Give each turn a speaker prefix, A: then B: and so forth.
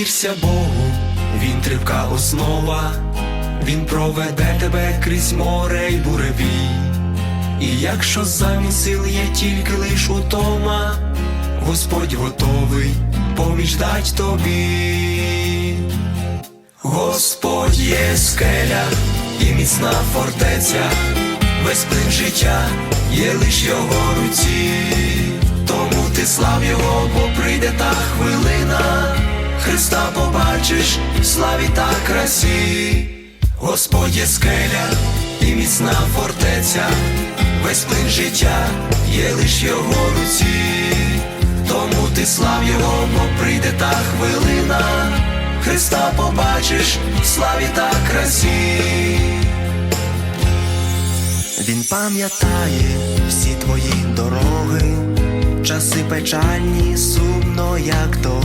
A: Довірся Богу, він тривка основа, він проведе тебе крізь море й буревій. І якщо замість сил є тільки лиш утома, Господь готовий поміч дать тобі. Господь є скеля і міцна фортеця, весь плин життя є лиш його руці, тому ти слав його, бо прийде та хвилина, Христа побачиш в славі та красі, Господь є скеля і міцна фортеця, весь плин життя є лиш його руці, тому ти слав його, бо прийде та хвилина. Христа побачиш в славі та красі. Він пам'ятає всі твої дороги, часи печальні, сумно, як тобі.